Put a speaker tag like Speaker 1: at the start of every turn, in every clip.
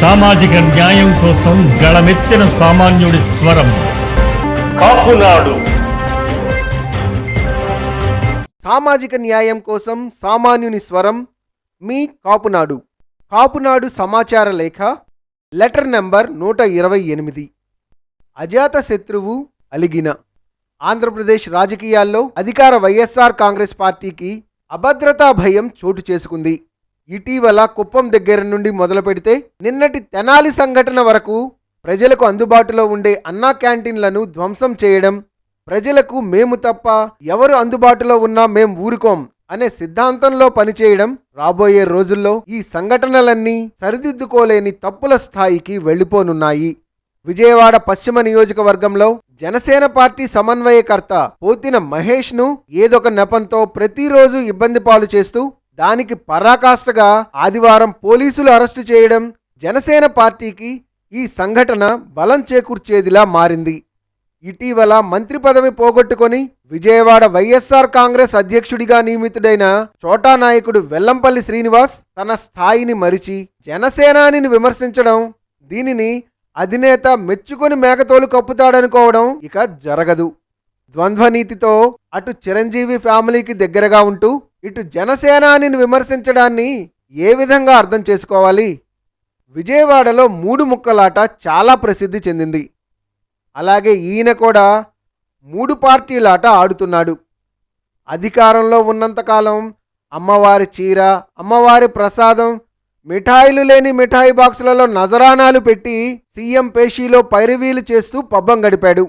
Speaker 1: సామాజిక న్యాయం కోసం గళమెత్తిన సామాన్యుడి స్వరం. కాపునాడు.
Speaker 2: సామాజిక న్యాయం కోసం సామాన్యుని స్వరం మీ కాపునాడు. కాపునాడు సమాచార లేఖ లెటర్ నెంబర్ నూట ఇరవై ఎనిమిది. అజాత శత్రువు అలిగిన. ఆంధ్రప్రదేశ్ రాజకీయాల్లో అధికార వైఎస్ఆర్ కాంగ్రెస్ పార్టీకి అభద్రతా భయం చోటు చేసుకుంది. ఇటీవల కుప్పం దగ్గర నుండి మొదలు పెడితే నిన్నటి తెనాలి సంఘటన వరకు ప్రజలకు అందుబాటులో ఉండే అన్నా క్యాంటీన్లను ధ్వంసం చేయడం ప్రజలకు మేము తప్ప ఎవరు అందుబాటులో ఉన్నా మేం ఊరుకోం అనే సిద్ధాంతంలో పనిచేయడం రాబోయే రోజుల్లో ఈ సంఘటనలన్నీ సరిదిద్దుకోలేని తప్పుల స్థాయికి వెళ్ళిపోనున్నాయి. విజయవాడ పశ్చిమ నియోజకవర్గంలో జనసేన పార్టీ సమన్వయకర్త పోతిన మహేష్ను ఏదొక నెపంతో ప్రతిరోజు ఇబ్బంది పాలు చేస్తూ దానికి పరాకాష్ఠగా ఆదివారం పోలీసులు అరెస్టు చేయడం జనసేన పార్టీకి ఈ సంఘటన బలం చేకూర్చేదిలా మారింది. ఇటీవల మంత్రి పదవి పోగొట్టుకొని విజయవాడ వైఎస్ఆర్ కాంగ్రెస్ అధ్యక్షుడిగా నియమితుడైన చోటా నాయకుడు వెల్లంపల్లి శ్రీనివాస్ తన స్థాయిని మరిచి జనసేనానిని విమర్శించడం దీనిని అధినేత మెచ్చుకొని మేకతోలు కప్పుతాడనుకోవడం ఇక జరగదు. ద్వంద్వనీతితో అటు చిరంజీవి ఫ్యామిలీకి దగ్గరగా ఉంటూ ఇటు జనసేనానిని విమర్శించడాన్ని ఏ విధంగా అర్థం చేసుకోవాలి? విజయవాడలో మూడు ముక్కలాట చాలా ప్రసిద్ధి చెందింది. అలాగే ఈయన కూడా మూడు పార్టీలాట ఆడుతున్నాడు. అధికారంలో ఉన్నంతకాలం అమ్మవారి చీర అమ్మవారి ప్రసాదం మిఠాయిలు లేని మిఠాయి బాక్సులలో నజరానాలు పెట్టి సీఎం పేషీలో పైరవీలు చేస్తూ పబ్బం గడిపాడు.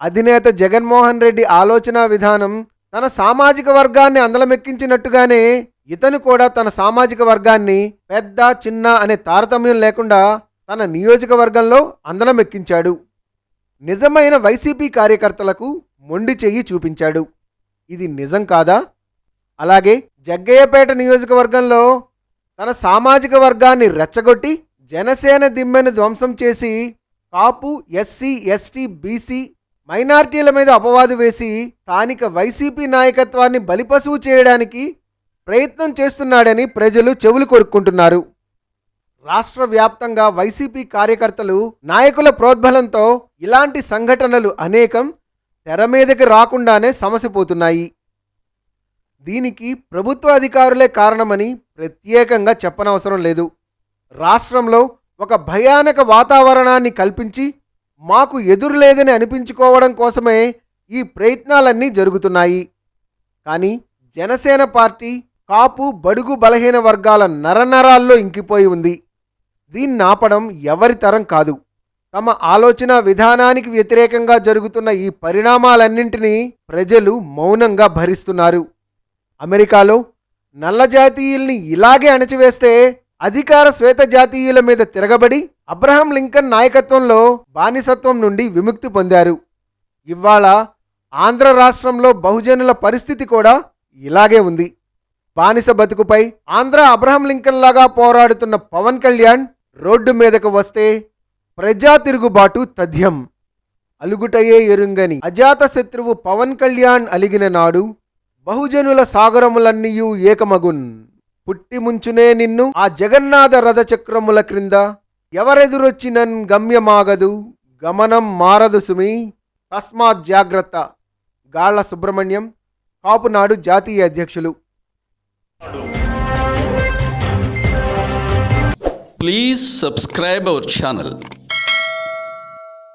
Speaker 2: అధినేత జగన్మోహన్ రెడ్డి ఆలోచన విధానం తన సామాజిక వర్గాన్ని అందలమెక్కించినట్టుగానే ఇతను కూడా తన సామాజిక వర్గాన్ని పెద్ద చిన్న అనే తారతమ్యం లేకుండా తన నియోజకవర్గంలో అందలమెక్కించాడు. నిజమైన వైసీపీ కార్యకర్తలకు మొండి చెయ్యి చూపించాడు. ఇది నిజం కాదా? అలాగే జగ్గయ్యపేట నియోజకవర్గంలో తన సామాజిక వర్గాన్ని రెచ్చగొట్టి జనసేన దిమ్మెను ధ్వంసం చేసి కాపు ఎస్సీ ఎస్టీ బీసీ మైనార్టీల మీద అపవాదు వేసి స్థానిక వైసీపీ నాయకత్వాన్ని బలిపశువు చేయడానికి ప్రయత్నం చేస్తున్నాడని ప్రజలు చెవులు కొరుక్కుంటున్నారు. రాష్ట్ర వ్యాప్తంగా వైసీపీ కార్యకర్తలు నాయకుల ప్రోద్బలంతో ఇలాంటి సంఘటనలు అనేకం తెర మీదకి రాకుండానే సమసిపోతున్నాయి దీనికి ప్రభుత్వ అధికారులే కారణమని ప్రత్యేకంగా చెప్పనవసరం లేదు. రాష్ట్రంలో ఒక భయానక వాతావరణాన్ని కల్పించి మాకు ఎదురు లేదని అనిపించుకోవడం కోసమే ఈ ప్రయత్నాలన్నీ జరుగుతున్నాయి. కానీ జనసేన పార్టీ కాపు బడుగు బలహీన వర్గాల నరనరాల్లో ఇంకిపోయి ఉంది. దీన్ని ఆపడం ఎవరి తరం కాదు. తమ ఆలోచన విధానానికి వ్యతిరేకంగా జరుగుతున్న ఈ పరిణామాలన్నింటినీ ప్రజలు మౌనంగా భరిస్తున్నారు. అమెరికాలో నల్ల జాతీయుల్ని ఇలాగే అణచివేస్తే అధికార శ్వేత జాతీయుల మీద తిరగబడి అబ్రహం లింకన్ నాయకత్వంలో బానిసత్వం నుండి విముక్తి పొందారు. ఇవాళ ఆంధ్ర రాష్ట్రంలో బహుజనుల పరిస్థితి కూడా ఇలాగే ఉంది. బానిస బతుకుపై ఆంధ్ర అబ్రహం లింకన్ లాగా పోరాడుతున్న పవన్ కళ్యాణ్ రోడ్డు మీదకు వస్తే ప్రజా తిరుగుబాటు తథ్యం. అలుగుటయే ఎరుంగని అజాత శత్రువు పవన్ కళ్యాణ్ అలిగిన నాడు బహుజనుల సాగరములన్నీయూ ఏకమగున్. పుట్టి ముంచునే నిన్ను ఆ జగన్నాథ రథచక్రముల క్రింద ఎవరెదురొచ్చినన్ గమ్యమాగదు? గమనం మారదు సుమి. తస్మాత్ జాగ్రత్త. గాళ్ళ సుబ్రహ్మణ్యం కాపునాడు జాతీయ అధ్యక్షులు.
Speaker 3: Please subscribe our channel